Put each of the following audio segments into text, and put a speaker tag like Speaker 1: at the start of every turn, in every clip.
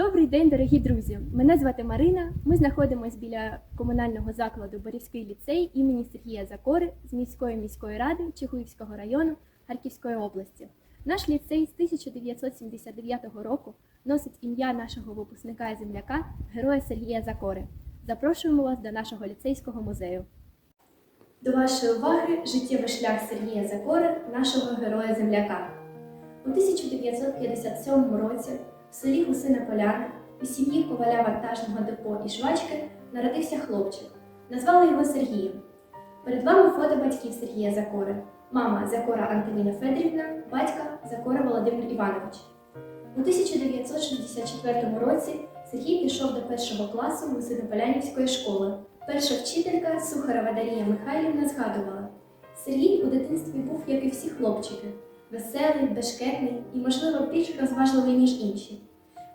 Speaker 1: Добрий день, дорогі друзі! Мене звати Марина. Ми знаходимося біля комунального закладу Борівський ліцей імені Сергія Закори з міської міської ради Чехуївського району Харківської області. Наш ліцей з 1979 року носить ім'я нашого випускника і земляка, героя Сергія Закори. Запрошуємо вас до нашого ліцейського музею. До вашої уваги життєвий шлях Сергія Закори, нашого героя земляка. У 1957 році в селі Гусина Поляна у сім'ї коваля вантажного депо і швачки народився хлопчик. Назвали його Сергієм. Перед вами фото батьків Сергія Закори. Мама Закора Антоніна Федорівна, батька Закора Володимир Іванович. У 1964 році Сергій пішов до першого класу Гусинополянівської школи. Перша вчителька Сухарова Дарія Михайлівна згадувала: Сергій у дитинстві був, як і всі хлопчики, веселий, бешкетний і, можливо, більш розважливий, ніж інші.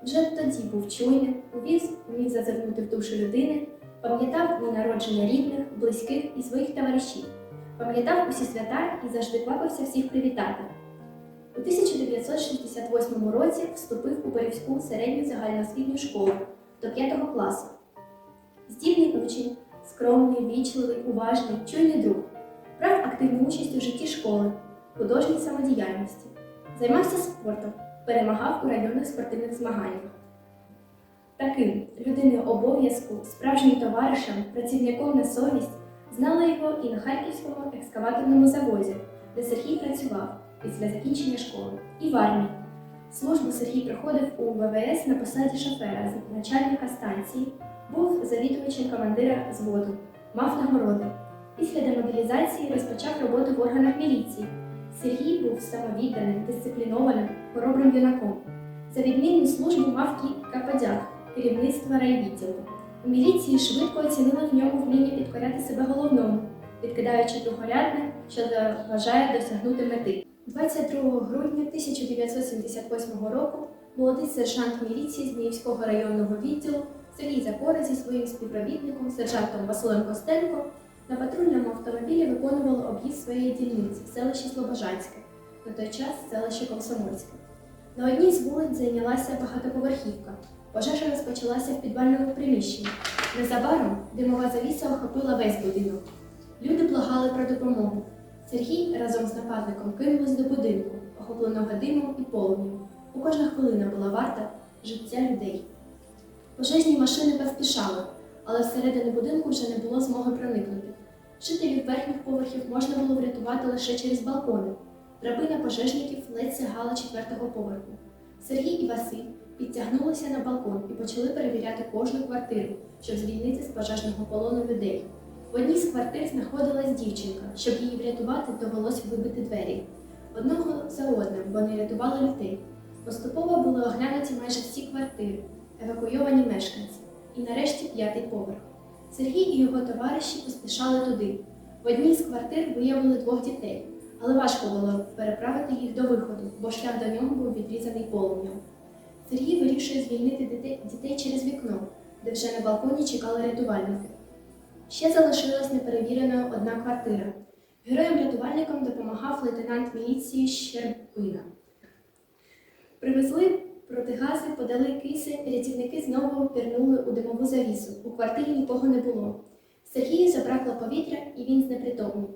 Speaker 1: Вже тоді був чуйним, увіз, умів зазирнути в душу людини, пам'ятав дні народження рідних, близьких і своїх товаришів, пам'ятав усі свята і завжди квапився всіх привітати. У 1968 році вступив у Борівську середню загальноосвітню школу до 5 класу. Здібний учень, скромний, вічливий, уважний, чуйний друг, брав активну участь у житті школи, художній самодіяльності, займався спортом, перемагав у районних спортивних змаганнях. Таким людиною обов'язку, справжнім товаришем, працівником на совість знали його і на Харківському екскаваторному заводі, де Сергій працював після закінчення школи, і в армії. Службу Сергій проходив у ВВС на посаді шофера начальника станції, був завідувачем командира зводу, мав нагороди. Після демобілізації розпочав роботу в органах міліції. Сергій був самовідданим, дисциплінованим, хоробрим юнаком. За відмінну службу мав кілька подяк керівництва райвідділу. У міліції швидко оцінили в ньому вміння підкоряти себе головному, відкидаючи другорядне, що заважає досягнути мети. 22 грудня 1978 року молодий сержант міліції Зміївського районного відділу Сергій Закора зі своїм співробітником, сержантом Василем Костенко, на патрульному автомобілі виконували об'їзд своєї дільниці в селищі Слобожанське, на той час селище Комсомольське. На одній з вулиць зайнялася багатоповерхівка. Пожежа розпочалася в підвальному приміщенні. Незабаром димова завіса охопила весь будинок. Люди благали про допомогу. Сергій разом з нападником кинулись до будинку, охопленого димом і полум'ям. У кожна хвилина була варта життя людей. Пожежні машини поспішали, але всередину будинку вже не було змоги проникнути. Жителів верхніх поверхів можна було врятувати лише через балкони. Драбина пожежників ледь сягала четвертого поверху. Сергій і Василь підтягнулися на балкон і почали перевіряти кожну квартиру, щоб звільнити з пожежного полону людей. В одній з квартир знаходилась дівчинка. Щоб її врятувати, довелося вибити двері. Одного за одним вони рятували людей. Поступово були оглянуті майже всі квартири, евакуйовані мешканці. І нарешті п'ятий поверх. Сергій і його товариші поспішали туди. В одній з квартир виявили двох дітей, але важко було переправити їх до виходу, бо шлях до нього був відрізаний полум'ям. Сергій вирішує звільнити дітей, через вікно, де вже на балконі чекали рятувальники. Ще залишилась неперевіреною одна квартира. Героям-рятувальникам допомагав лейтенант міліції Щербина. Привезли протигази, подали киси, рятівники знову пірнули у димову завісу. У квартирі нікого не було. Сергію забракло повітря, і він знепритомнів.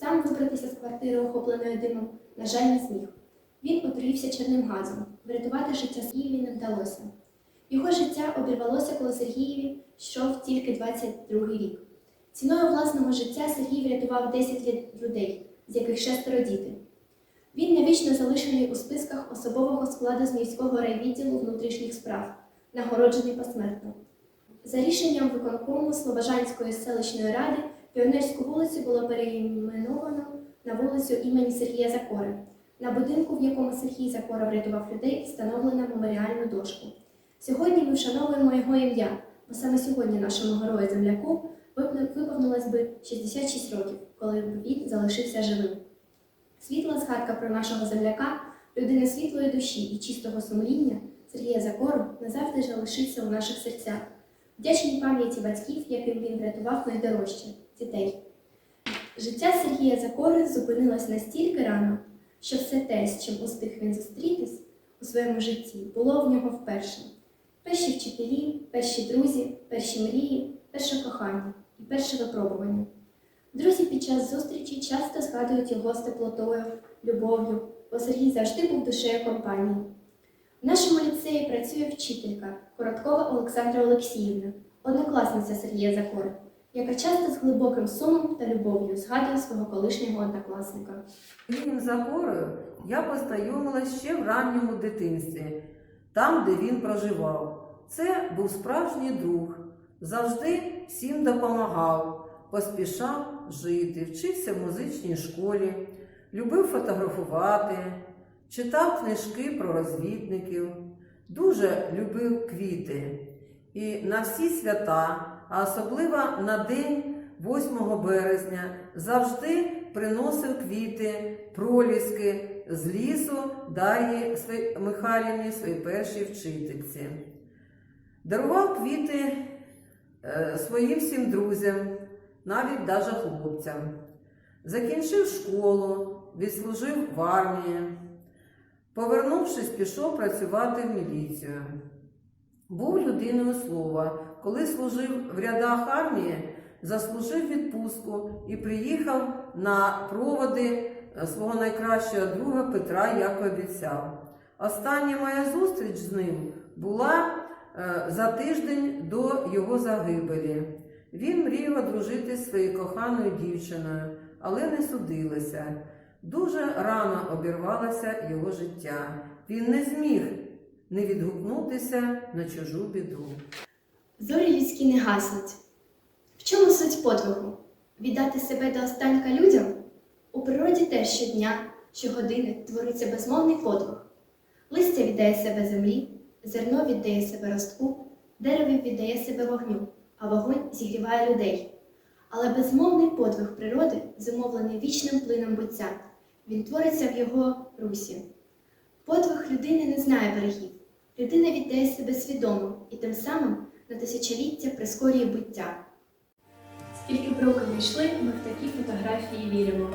Speaker 1: Сам вибратися з квартири, охопленої димом, на жаль, не зміг. Він отруївся чорним газом. Врятувати життя Сергієві не вдалося. Його життя обірвалося, коли Сергієві йшов тільки 22 рік. Ціною власного життя Сергій врятував 10 людей, з яких шестеро діти. Він навічно залишений у списках особового складу Зміївського райвідділу внутрішніх справ, нагороджений посмертно. За рішенням виконкому Слобожанської селищної ради Піонерську вулицю було переіменовано на вулицю імені Сергія Закори. На будинку, в якому Сергій Закора врятував людей, встановлена меморіальну дошку. Сьогодні ми вшановуємо його ім'я, бо саме сьогодні нашому герою земляку виповнилось би 66 років, коли він залишився живим. Світла згадка про нашого земляка, людини світлої душі і чистого сумління Сергія Закору назавжди залишиться у наших серцях. Вдячній пам'яті батьків, яким він врятував найдорожче дітей. Життя Сергія Закори зупинилось настільки рано, що все те, з чим успіх він зустрітись у своєму житті, було в нього вперше. Перші вчителі, перші друзі, перші мрії, перше кохання і перше випробування. Друзі під час зустрічі часто згадують його з теплотою, любов'ю, бо Сергій завжди був душею компанії. В нашому ліцеї працює вчителька Короткова Олександра Олексіївна, однокласниця Сергія Закори, яка часто з глибоким сумом та любов'ю згадує свого колишнього однокласника.
Speaker 2: Сергієм Загорою я познайомилась ще в ранньому дитинстві, там, де він проживав. Це був справжній друг, завжди всім допомагав, поспішав жити, вчився в музичній школі, любив фотографувати, читав книжки про розвідників, дуже любив квіти. І на всі свята, а особливо на день 8 березня, завжди приносив квіти, проліски з лісу Дар'ї Михайлівні, своїй першій вчительці. Дарував квіти е, своїм всім друзям, навіть даже хлопцям. Закінчив школу, відслужив в армії. Повернувшись, пішов працювати в міліцію. Був людиною слова. Коли служив в рядах армії, заслужив відпустку і приїхав на проводи е, свого найкращого друга Петра, як обіцяв. Остання моя зустріч з ним була е, за тиждень до його загибелі. Він мріяв одружити своєю коханою дівчиною, але не судилося. Дуже рано обірвалося його життя. Він не зміг не відгукнутися на чужу біду.
Speaker 1: Зорі людські не гаснуть. В чому суть подвигу? Віддати себе до останка людям? У природі теж щодня, щогодини твориться безмовний подвиг. Листя віддає себе землі, зерно віддає себе ростку, дерево віддає себе вогню, а вогонь зігріває людей. Але безмовний подвиг природи зумовлений вічним плином буття. Він твориться в його русі. Подвиг людини не знає берегів. Людина віддає себе свідомо і тим самим на тисячоліття прискорює буття. Скільки б років не йшли, ми в такі фотографії віримо.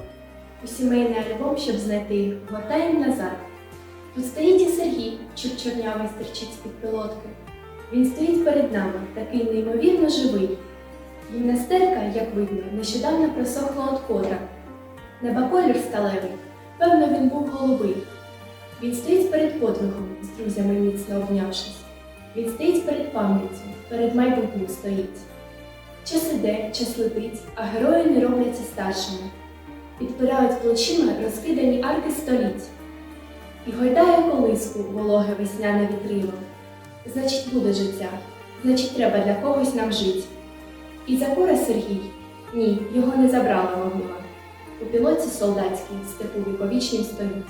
Speaker 1: У сімейний альбом, щоб знайти їх, гортаємо назад. Тут стоїть і Сергій, чорнявий стерчить з-під пилотки. Він стоїть перед нами, такий неймовірно живий. Гімнастерка, як видно, нещодавно просохла від. Неба колір сталевий, певно, він був голубий. Він стоїть перед подвигом, з друзями міцно обнявшись. Він стоїть перед пам'яттю, перед майбутнім стоїть. Час іде, час летить, а герої не робляться старшими. Підпирають плечима розкидані арки століть. І гойдає колиску вологе весняне вітрило. Значить, буде життя, значить, треба для когось нам жить. І Закура Сергій, ні, його не забрала могила. У пілоті солдатській степу віковічнім стоїть.